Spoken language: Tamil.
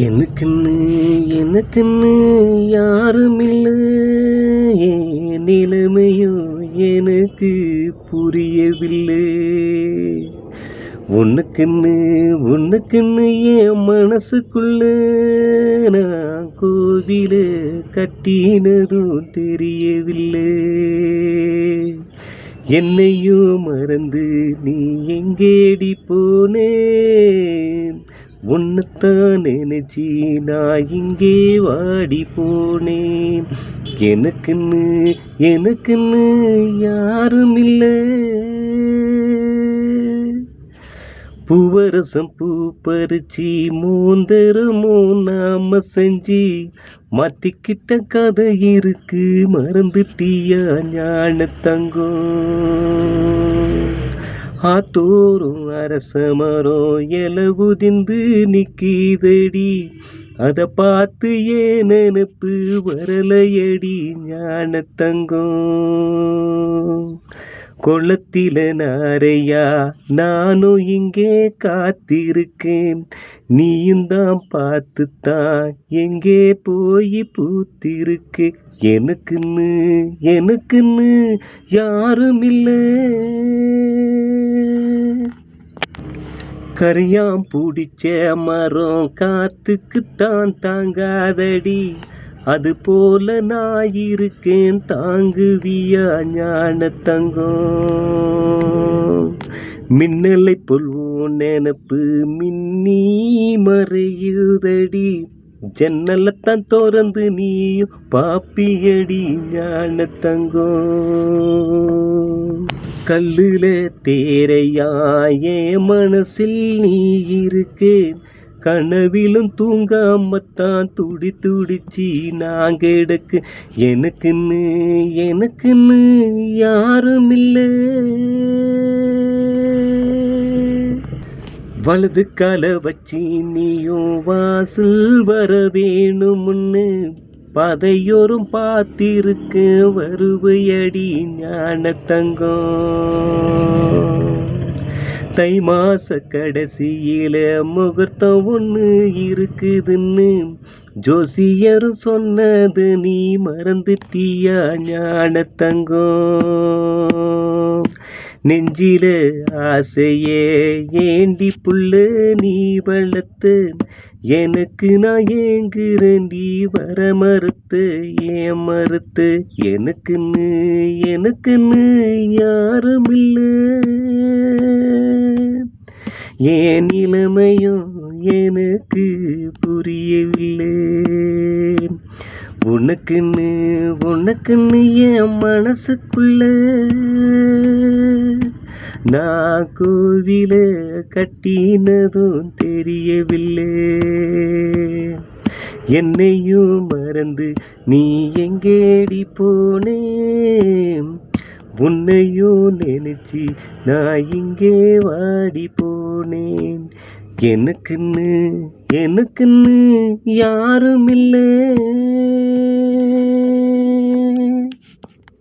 எனக்குன்னு எனக்குன்னு யாரும் இல்லை என் நிலைமையும் எனக்கு புரியவில்லை. உனக்குன்னு உனக்குன்னு என் மனசுக்குள்ள நான் கோவில கட்டினதும் தெரியவில்லை. என்னையும் மறந்து நீ எங்கேடி போனேன்? உன்னைத்தான் நினைச்சி நான் இங்கே வாடி போனேன் எனக்குன்னு எனக்குன்னு யாரும் இல்லை பூவரசம் பூ பறிச்சி மூந்தரமோ நாம செஞ்சு மாத்திக்கிட்ட கதை இருக்கு மறந்துட்டியா ஞான தங்கம் ஆத்தோறும் அரசமரோ எலவுதிந்து நிக்கிதடி. அதை பார்த்து ஏன் நினப்பு வரலையடி ஞான தங்கம்? கொளத்தில நாரையா நானும் இங்கே காத்திருக்கேன். நீயும் தான் பார்த்துத்தான். எங்கே போய் பூத்திருக்கு? எனக்குன்னு எனக்குன்னு யாரும் இல்லை கரியாம் பிடிச்ச மரம் காத்துக்குத்தான் தாங்காதடி. அது போல நான் இருக்கேன் தாங்குவியா ஞான தங்கம் மின்னலை பொல்வோம் நினப்பு மின்னி மறையுதடி. ஜன்னலத்தான் திறந்து நீயும் பாப்பியடி ஞான தங்கம் கல்லுல தேரையாயே மனசில் நீ இருக்கே கனவிலும் தூங்காமத்தான் துடி துடிச்சி நான் கிடக்கு. எனக்குன்னு எனக்குன்னு யாரும் இல்லை வலது கால வச்சு நீயும் வாசல் வர வேணும்னு பதையோரும் பார்த்திருக்க வருவையடி ஞான தங்கம். தை மாச கடைசியில முகூர்த்தம் ஒன்று இருக்குதுன்னு. ஜோசியரும் சொன்னது நீ மறந்துட்டியா ஞான தங்கம். நெஞ்சில ஆசையே ஏண்டி புள்ள நீ வளர்த்து? எனக்கு நான் ஏங்குறண்டி வர மறுத்து ஏன் மறுத்து? எனக்குன்னு எனக்குன்னு யாரும் இல்லை ஏன் நிலைமையும் எனக்கு புரியவில்லை. உனக்குன்னு உனக்குன்னு என் மனசுக்குள்ள. நான் கோவில கட்டினதும் தெரியவில்லை. என்னையும் மறந்து நீ எங்கேடி போனேன் உன்னையும் நினைச்சி நான் இங்கே வாடி போனேன். எனக்குன்னு எனக்குன்னு யாரும் இல்லை